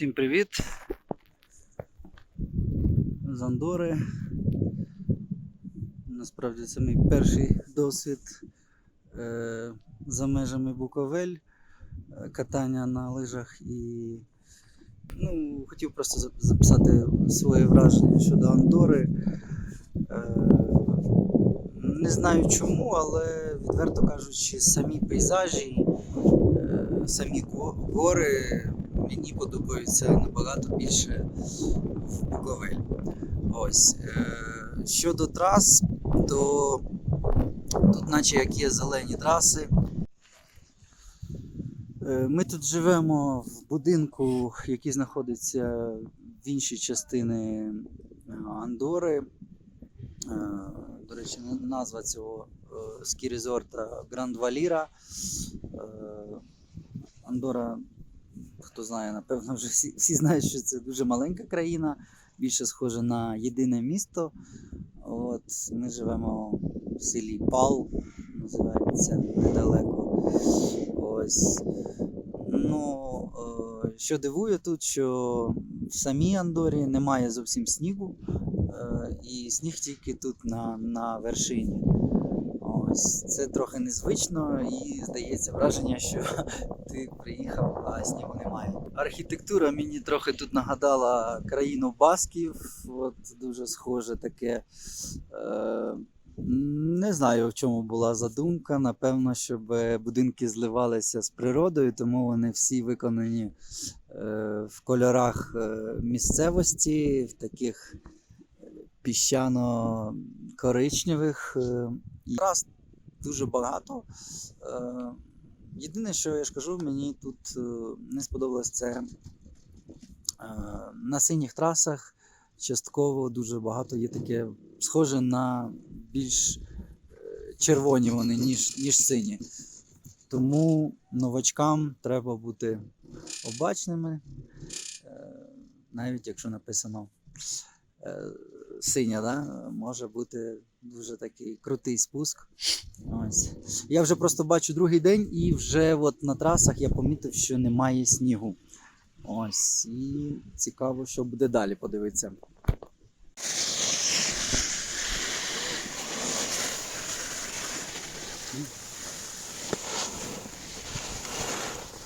Всім привіт! З Андори. Насправді це мій перший досвід е, за межами Буковель, е, катання на лижах і ну, хотів просто записати своє враження щодо Андори. Е, не знаю чому, але відверто кажучи, самі пейзажі, е, самі гори мені подобаються набагато більше в Буковель. Ось. Е, щодо трас, то тут, наче як є зелені траси. Е, Ми тут живемо в будинку, який знаходиться в іншій частині е, Андори. До речі, назва цього е, скі-резорта Гранд Валіра. Андора, хто знає, напевно, вже всі, всі знають, що це дуже маленька країна, більше схоже на єдине місто. От, ми живемо в селі Пал, називається недалеко. Ось. Ну, е, що дивує тут, що в самій Андорі немає зовсім снігу, е, і сніг тільки тут на, на вершині. Ось це трохи незвично і здається враження, що ти приїхав, а снігу немає. Архітектура мені трохи тут нагадала країну Басків. От дуже схоже таке. Е, не знаю, в чому була задумка. Напевно, щоб будинки зливалися з природою, тому вони всі виконані е, в кольорах е, місцевості, в таких піщано-коричневих. Раз дуже багато. Е, єдине, що я ж кажу, мені тут е, не сподобалось це е, на синіх трасах частково дуже багато є таке схоже на більш червоні вони, ніж, ніж сині. Тому новачкам треба бути обачними, навіть якщо написано синя, да? може бути дуже такий крутий спуск. Ось. Я вже просто бачу другий день, і вже от на трасах я помітив, що немає снігу. Ось. І цікаво, що буде далі подивитися.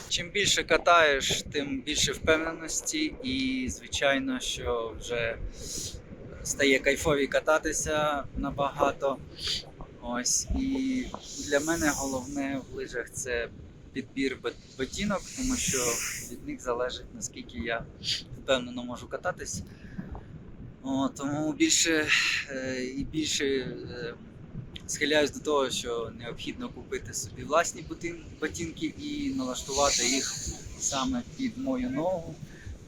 Чим більше катаєш, тим більше впевненості, і звичайно, що вже стає кайфові кататися набагато. Ось. І для мене головне в лижах це підбір бот- ботинок, тому що від них залежить наскільки я впевнено можу кататись. О, тому більше е, і більше е, схиляюсь до того, що необхідно купити собі власні ботинки і налаштувати їх саме під мою ногу,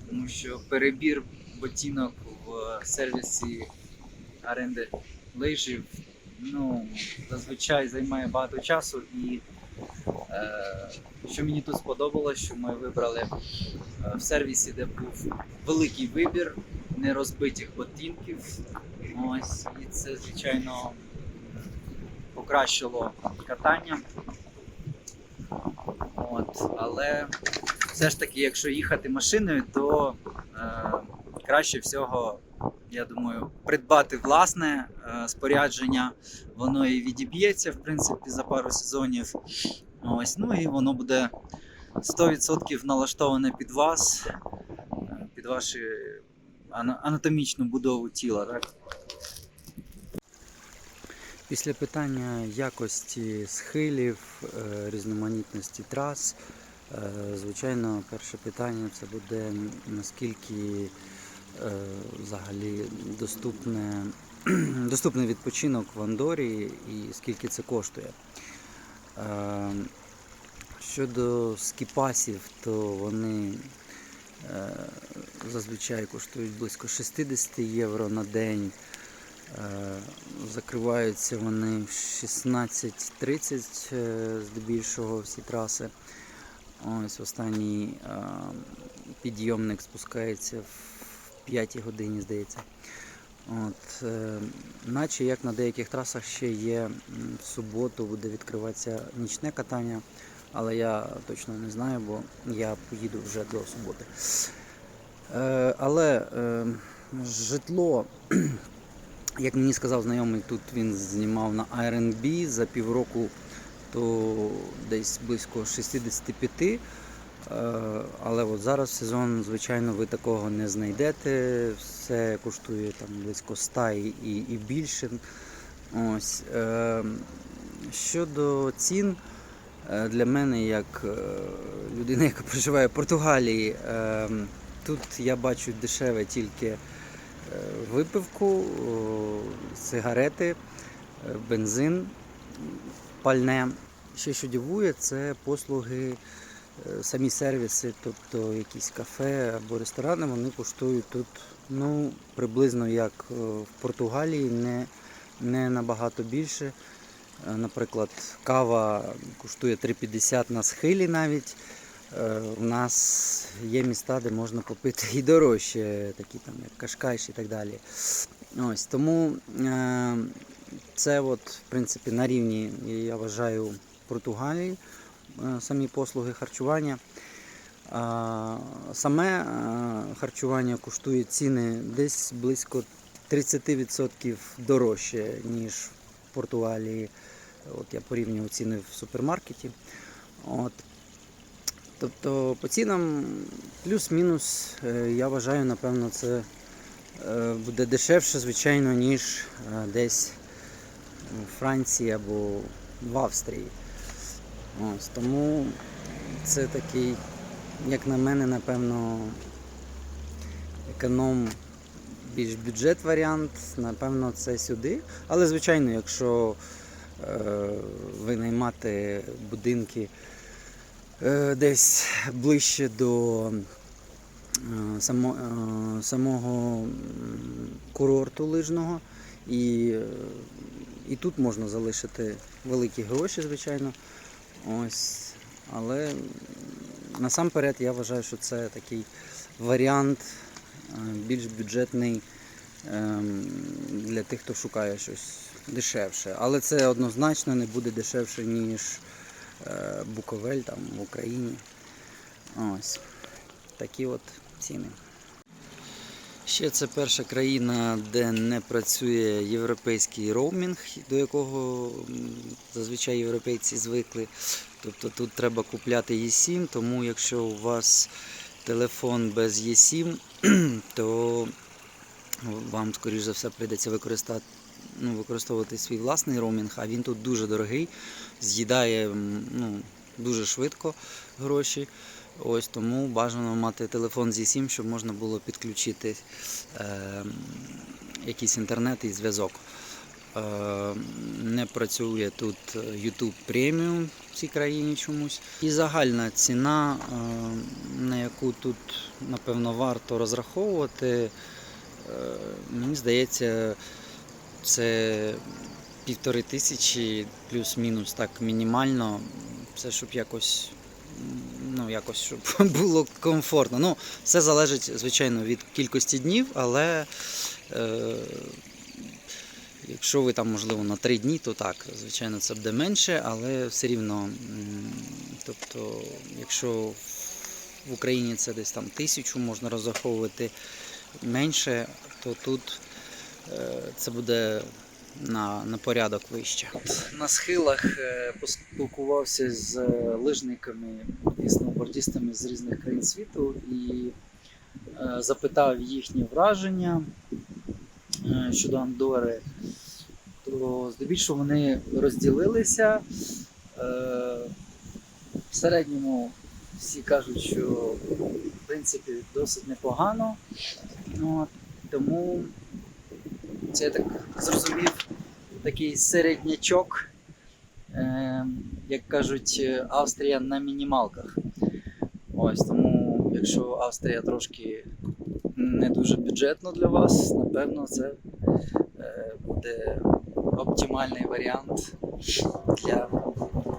тому що перебір ботинок сервісі оренди лижів ну, зазвичай займає багато часу. І е, що мені тут сподобалось, що ми вибрали е, в сервісі, де був великий вибір нерозбитих ботинків. Ось, і це, звичайно, покращило катання. От, але все ж таки, якщо їхати машиною, то е, краще всього, я думаю, придбати власне е, спорядження. Воно і відіб'ється, в принципі, за пару сезонів. Ось, ну і воно буде 100% налаштоване під вас, е, під вашу анатомічну будову тіла. Так? Після питання якості схилів, е, різноманітності трас, звичайно, перше питання це буде наскільки взагалі доступне, доступний відпочинок в Андорі і скільки це коштує. Е, Щодо скіпасів, то вони е, зазвичай коштують близько 60 євро на день. Е, Закриваються вони в 16.30 е, здебільшого всі траси. Ось останній е, підйомник спускається в 5 годині, здається. От, е, наче як на деяких трасах ще є в суботу буде відкриватися нічне катання, але я точно не знаю, бо я поїду вже до суботи. Е, але е, житло, як мені сказав знайомий, тут він знімав на R&B за півроку, то десь близько 65. Е, але от зараз сезон, звичайно, ви такого не знайдете. Все коштує там близько 100 і, і, більше. Ось. Е, щодо цін, е, для мене, як людина, яка проживає в Португалії, тут я бачу дешеве тільки випивку, сигарети, бензин, пальне. Ще що дивує, це послуги, самі сервіси, тобто якісь кафе або ресторани, вони коштують тут ну, приблизно як е, в Португалії, не, не набагато більше. Е, Наприклад, кава коштує 3,50 на схилі навіть. Е, У нас є міста, де можна попити і дорожче, такі там як Кашкайш і так далі. Ось тому е, це от, в принципі, на рівні, я вважаю, Португалії, е, самі послуги харчування. Саме е, харчування коштує ціни десь близько 30% дорожче, ніж в Португалії. От я порівнював ціни в супермаркеті. От. Тобто по цінам плюс-мінус, е, я вважаю, напевно, це е, буде дешевше, звичайно, ніж е, десь у Франції або в Австрії. Ось, тому це такий, як на мене, напевно, економ більш бюджет варіант, напевно, це сюди. Але, звичайно, якщо е, винаймати будинки е, десь ближче до е, само, е, самого курорту лижного, і, е, і тут можна залишити великі гроші, звичайно. Ось. Але насамперед я вважаю, що це такий варіант е, більш бюджетний ем, для тих, хто шукає щось дешевше. Але це однозначно не буде дешевше, ніж е, Буковель там в Україні. Ось. Такі от ціни. Ще це перша країна, де не працює європейський роумінг, до якого зазвичай європейці звикли. Тобто тут треба купляти eSIM, тому якщо у вас телефон без eSIM, то вам, скоріш за все, прийдеться використати, ну, використовувати свій власний роумінг, а він тут дуже дорогий, з'їдає ну, дуже швидко гроші. Ось тому бажано мати телефон зі SIM, щоб можна було підключити е, якийсь інтернет і зв'язок. Е, не працює тут YouTube Premium в цій країні чомусь. І загальна ціна, е, на яку тут напевно варто розраховувати, е, мені здається, це півтори тисячі плюс-мінус так мінімально. Це щоб якось ну, якось, щоб було комфортно. Ну, все залежить, звичайно, від кількості днів, але е, якщо ви там, можливо, на три дні, то так, звичайно, це буде менше, але все рівно, тобто, якщо в Україні це десь там тисячу можна розраховувати менше, то тут е, це буде на, на порядок вище. На схилах е, поспілкувався з е, лижниками і сноубордистами з різних країн світу і е, запитав їхні враження щодо Андори. То здебільшого вони розділилися. В середньому всі кажуть, що в принципі досить непогано. Тому це я так зрозумів, такий середнячок, е, як кажуть, е, Австрія на мінімалках. Ось тому, якщо Австрія трошки не дуже бюджетно для вас, напевно, це е, буде оптимальний варіант для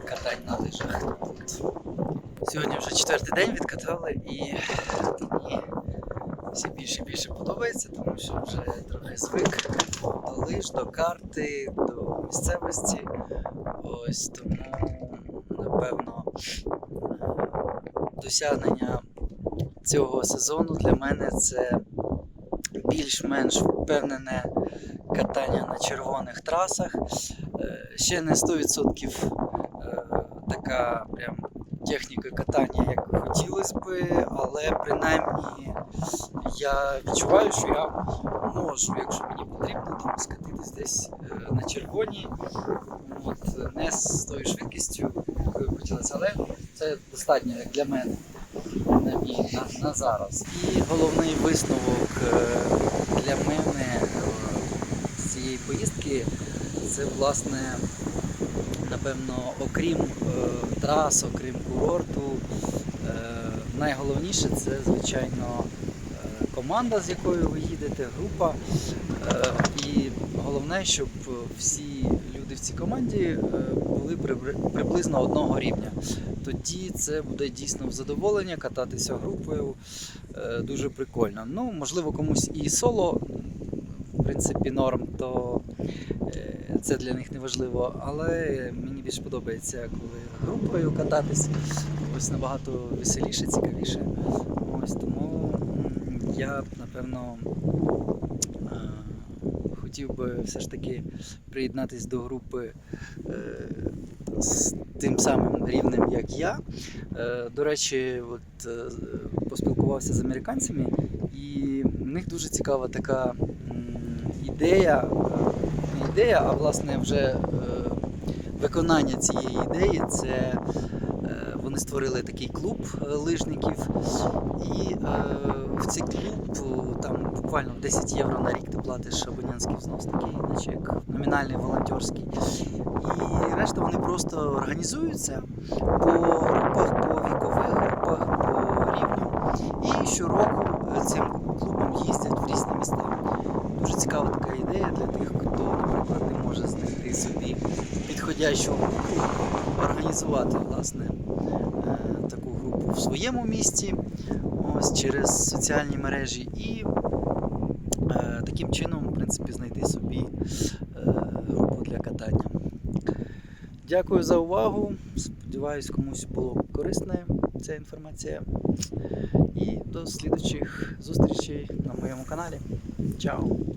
катань на лижах. Сьогодні вже четвертий день відкатали і все більше і більше подобається, тому що вже трохи звик до лиж, до карти, до місцевості. Ось тому, напевно, досягнення цього сезону для мене це більш-менш впевнене катання на червоних трасах. Е, Ще не 100% е, така прям техніка катання, як хотілося би, але принаймні я відчуваю, що я можу, якщо мені потрібно, там скатитись десь е, на червоній, от, не з тою швидкістю, якою хотілося, але це достатньо як для мене на, мій- на, на зараз. І головний висновок е, для мене е, з цієї поїздки це власне, напевно, окрім трас, окрім курорту, найголовніше це, звичайно, е, команда, з якою ви їдете, група. Е, І головне, щоб всі люди в цій команді е, були приблизно одного рівня. Тоді це буде дійсно в задоволення кататися групою. Дуже прикольно. Ну, можливо, комусь і соло, принципі, норм, то е, це для них не важливо. Але мені більш подобається, коли групою кататись. Ось набагато веселіше, цікавіше. Ось тому я, напевно, хотів би все ж таки приєднатися до групи е, з тим самим рівнем, як я. Е, До речі, от, поспілкувався з американцями, і в них дуже цікава така ідея, е, не ідея, а власне вже е, виконання цієї ідеї. Це е, вони створили такий клуб лижників, і в цей клуб там буквально 10 євро на рік ти платиш абонентський взнос, такий, наче як номінальний волонтерський. І решта вони просто організуються по групах, по вікових групах, по рівню. І щороку цим клубом їздять в різні міста. Дуже цікава така ідея для тих, хто, наприклад, не може знайти собі підходящу групу, організувати власне е, таку групу в своєму місті, ось через соціальні мережі, і е, таким чином, в принципі, знайти собі е, групу для катання. Дякую за увагу. Сподіваюсь, комусь було корисна ця інформація. І до слідучих зустрічей на моєму каналі. Чао!